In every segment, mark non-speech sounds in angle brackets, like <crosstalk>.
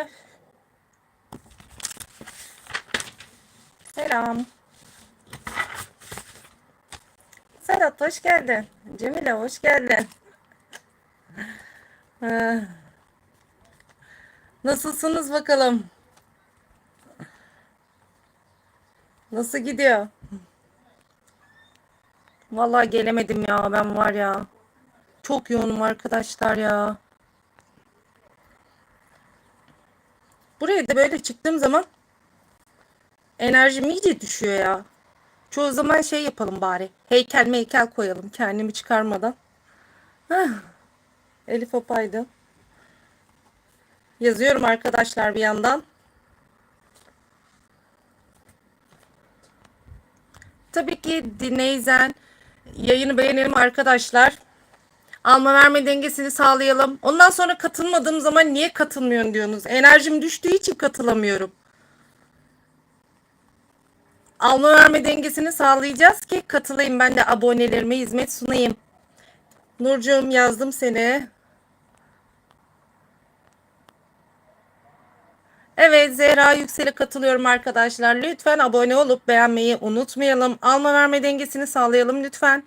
beraber. Selam. Sedat hoş geldin. Cemile hoş geldin. Ee, nasılsınız bakalım? Nasıl gidiyor? Vallahi gelemedim ya ben var ya. Çok yoğunum arkadaşlar ya. Buraya da böyle çıktığım zaman enerjim iyice düşüyor ya. Çoğu zaman şey yapalım bari. Heykel meykel koyalım kendimi çıkarmadan. Hah. Elif Apay'dı. Yazıyorum arkadaşlar bir yandan. Tabii ki dinleyzen yayını beğenelim arkadaşlar. Alma verme dengesini sağlayalım. Ondan sonra katılmadığım zaman niye katılmıyorsun diyorsunuz. Enerjim düştüğü için katılamıyorum. Alma verme dengesini sağlayacağız ki katılayım. Ben de abonelerime hizmet sunayım. Nurcuğum yazdım seni. Evet Zehra Yüksel'e katılıyorum arkadaşlar. Lütfen abone olup beğenmeyi unutmayalım. Alma verme dengesini sağlayalım lütfen.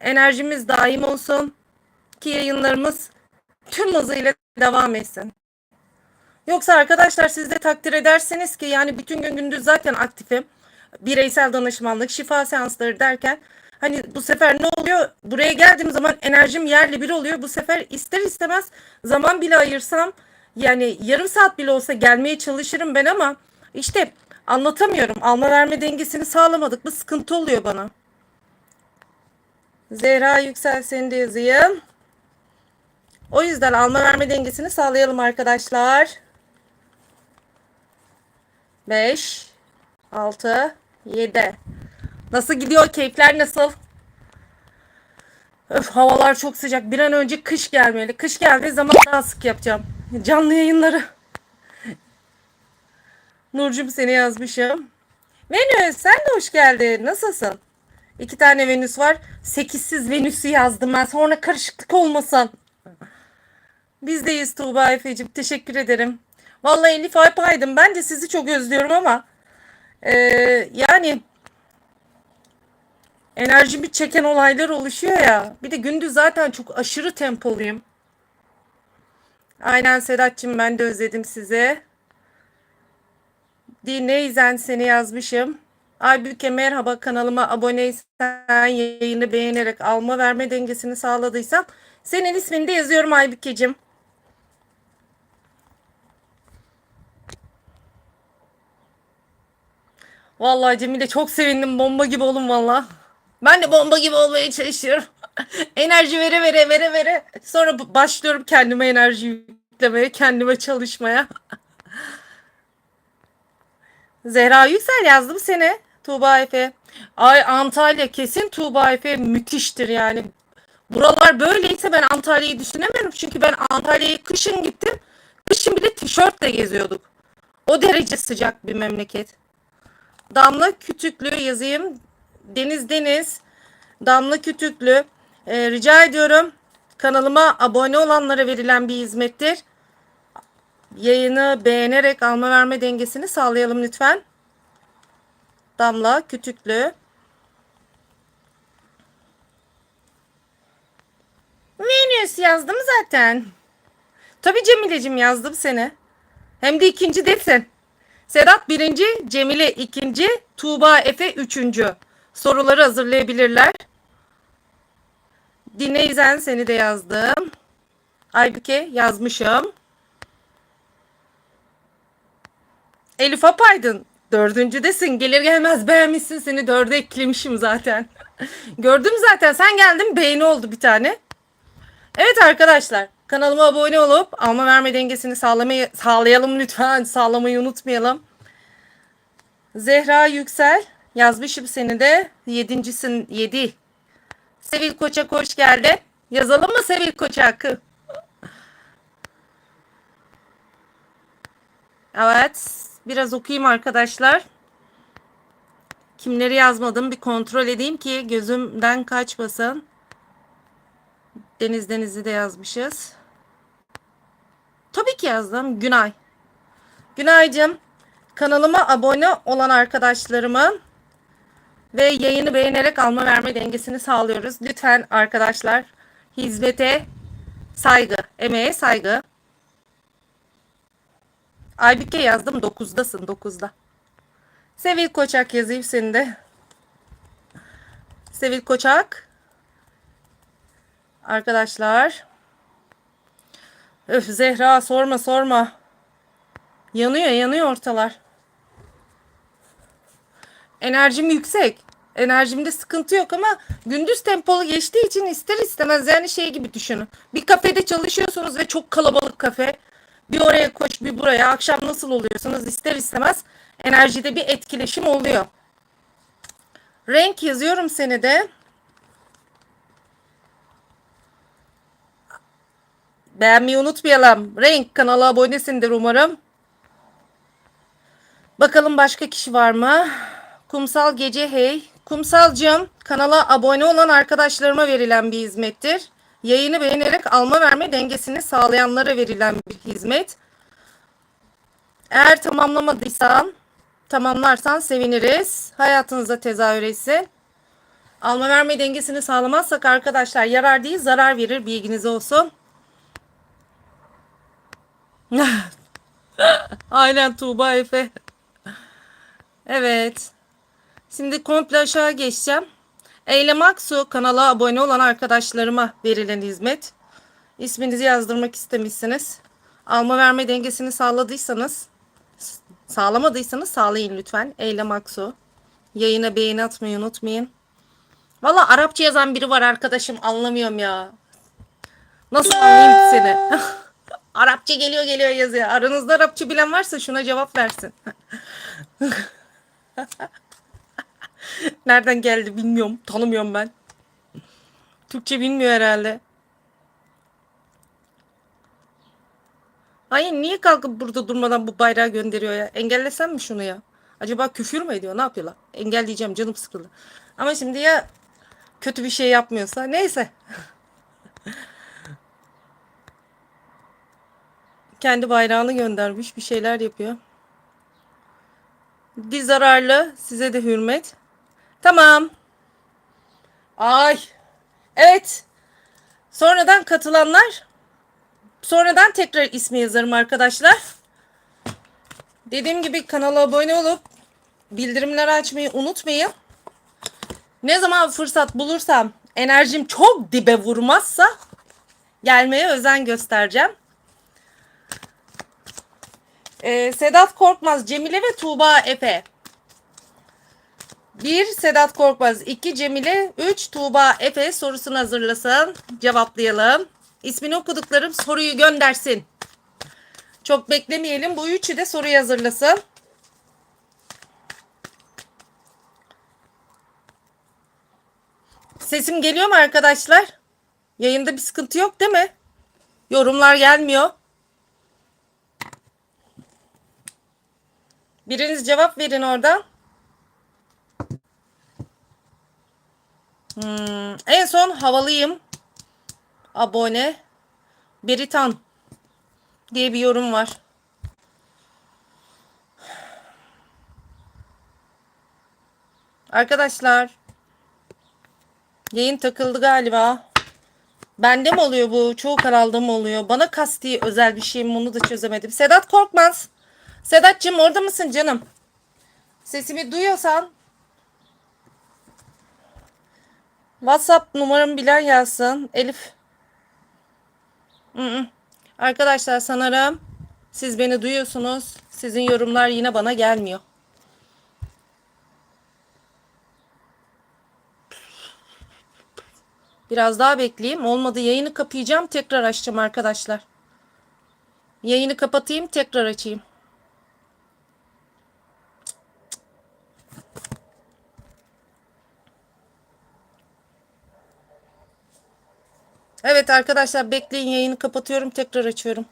Enerjimiz daim olsun. Ki yayınlarımız tüm hızıyla devam etsin. Yoksa arkadaşlar siz de takdir edersiniz ki yani bütün gün gündüz zaten aktifim. Bireysel danışmanlık, şifa seansları derken hani bu sefer ne oluyor? Buraya geldiğim zaman enerjim yerli bir oluyor. Bu sefer ister istemez zaman bile ayırsam yani yarım saat bile olsa gelmeye çalışırım ben ama işte anlatamıyorum. Alma verme dengesini sağlamadık. Bu sıkıntı oluyor bana. Zehra Yüksel seni yazayım. O yüzden alma verme dengesini sağlayalım arkadaşlar. 5 6 7 Nasıl gidiyor? Keyifler nasıl? Öf, havalar çok sıcak. Bir an önce kış gelmeli. Kış geldiği zaman daha sık yapacağım. Canlı yayınları. Nurcum seni yazmışım. Venüs sen de hoş geldin. Nasılsın? İki tane Venüs var. Sekizsiz Venüs'ü yazdım ben. Sonra karışıklık olmasın. Bizdeyiz Tuğba Efe'cim. Teşekkür ederim. Vallahi Elif Alpay'dım. Ben de sizi çok özlüyorum ama e, yani enerjimi çeken olaylar oluşuyor ya. Bir de gündüz zaten çok aşırı tempoluyum. Aynen Sedat'cığım ben de özledim sizi. Dinleyzen seni yazmışım. Aybüke merhaba kanalıma aboneysen yayını beğenerek alma verme dengesini sağladıysan senin ismini de yazıyorum Aybükeciğim. Vallahi Cemile çok sevindim bomba gibi olun valla. Ben de bomba gibi olmaya çalışıyorum. <laughs> enerji vere vere vere vere. Sonra başlıyorum kendime enerji yüklemeye, kendime çalışmaya. <laughs> Zehra Yüksel yazdım seni. Tuğba Efe. Ay Antalya kesin Tuğba Efe müthiştir yani. Buralar böyleyse ben Antalya'yı düşünemiyorum. Çünkü ben Antalya'ya kışın gittim. Kışın bile tişörtle geziyorduk. O derece sıcak bir memleket. Damla Kütüklü yazayım. Deniz Deniz. Damla Kütüklü. Ee, rica ediyorum. Kanalıma abone olanlara verilen bir hizmettir. Yayını beğenerek alma verme dengesini sağlayalım lütfen. Damla Kütüklü. Venüs yazdım zaten. Tabii Cemile'cim yazdım seni. Hem de ikinci desin. Sedat birinci, Cemile ikinci, Tuğba Efe üçüncü. Soruları hazırlayabilirler. Dinleyzen seni de yazdım. Aybüke yazmışım. Elif Apaydın dördüncüdesin. Gelir gelmez beğenmişsin seni dörde eklemişim zaten. <laughs> Gördüm zaten sen geldin beğeni oldu bir tane. Evet arkadaşlar kanalıma abone olup alma verme dengesini sağlamayı sağlayalım lütfen. Sağlamayı unutmayalım. Zehra Yüksel yazmışım seni de. Yedincisin yedi. Sevil Koçak hoş geldin. Yazalım mı Sevil Koçak? Evet. Biraz okuyayım arkadaşlar. Kimleri yazmadım bir kontrol edeyim ki gözümden kaçmasın. Deniz Deniz'i de yazmışız. Tabii ki yazdım. Günay. Günaycığım Kanalıma abone olan arkadaşlarımın ve yayını beğenerek alma verme dengesini sağlıyoruz. Lütfen arkadaşlar hizmete saygı, emeğe saygı. Aybüke yazdım 9'dasın 9'da. Sevil Koçak yazayım seni de. Sevil Koçak. Arkadaşlar. Öf Zehra sorma sorma. Yanıyor yanıyor ortalar. Enerjim yüksek. Enerjimde sıkıntı yok ama gündüz tempolu geçtiği için ister istemez yani şey gibi düşünün. Bir kafede çalışıyorsunuz ve çok kalabalık kafe. Bir oraya koş bir buraya. Akşam nasıl oluyorsunuz ister istemez enerjide bir etkileşim oluyor. Renk yazıyorum seni de. Beğenmeyi unutmayalım. Renk kanala abonesindir umarım. Bakalım başka kişi var mı? Kumsal Gece Hey. Kumsalcığım kanala abone olan arkadaşlarıma verilen bir hizmettir. Yayını beğenerek alma verme dengesini sağlayanlara verilen bir hizmet. Eğer tamamlamadıysan tamamlarsan seviniriz. Hayatınıza tezahür etsin. Alma verme dengesini sağlamazsak arkadaşlar yarar değil zarar verir bilginiz olsun. <laughs> Aynen Tuğba Efe. Evet. Şimdi komple aşağı geçeceğim. Eylem Aksu kanala abone olan arkadaşlarıma verilen hizmet. İsminizi yazdırmak istemişsiniz. Alma verme dengesini sağladıysanız sağlamadıysanız sağlayın lütfen. Eylem Aksu. Yayına beğeni atmayı unutmayın. Valla Arapça yazan biri var arkadaşım anlamıyorum ya. Nasıl anlayayım seni? <laughs> Arapça geliyor geliyor yazıyor. Aranızda Arapça bilen varsa şuna cevap versin. <laughs> Nereden geldi bilmiyorum. Tanımıyorum ben. Türkçe bilmiyor herhalde. Hayır niye kalkıp burada durmadan bu bayrağı gönderiyor ya? Engellesem mi şunu ya? Acaba küfür mü ediyor? Ne yapıyorlar? Engelleyeceğim canım sıkıldı. Ama şimdi ya kötü bir şey yapmıyorsa neyse. Kendi bayrağını göndermiş bir şeyler yapıyor. Bir zararlı size de hürmet. Tamam. Ay. Evet. Sonradan katılanlar sonradan tekrar ismi yazarım arkadaşlar. Dediğim gibi kanala abone olup bildirimleri açmayı unutmayın. Ne zaman fırsat bulursam enerjim çok dibe vurmazsa gelmeye özen göstereceğim. Ee, Sedat Korkmaz, Cemile ve Tuğba Efe. 1 Sedat Korkmaz, 2 Cemile, 3 Tuğba Efe sorusunu hazırlasın. Cevaplayalım. İsmini okuduklarım soruyu göndersin. Çok beklemeyelim. Bu üçü de soruyu hazırlasın. Sesim geliyor mu arkadaşlar? Yayında bir sıkıntı yok değil mi? Yorumlar gelmiyor. Biriniz cevap verin oradan. Hmm, en son havalıyım. Abone. Beritan diye bir yorum var. Arkadaşlar yayın takıldı galiba. Bende mi oluyor bu? Çoğu kanalda mı oluyor? Bana kasti özel bir şey mi? Onu da çözemedim. Sedat Korkmaz. Sedat'cığım orada mısın canım? Sesimi duyuyorsan WhatsApp numaramı bilen yazsın. Elif. -hı. Arkadaşlar sanırım siz beni duyuyorsunuz. Sizin yorumlar yine bana gelmiyor. Biraz daha bekleyeyim. Olmadı yayını kapayacağım. Tekrar açacağım arkadaşlar. Yayını kapatayım. Tekrar açayım. Evet arkadaşlar bekleyin yayını kapatıyorum tekrar açıyorum.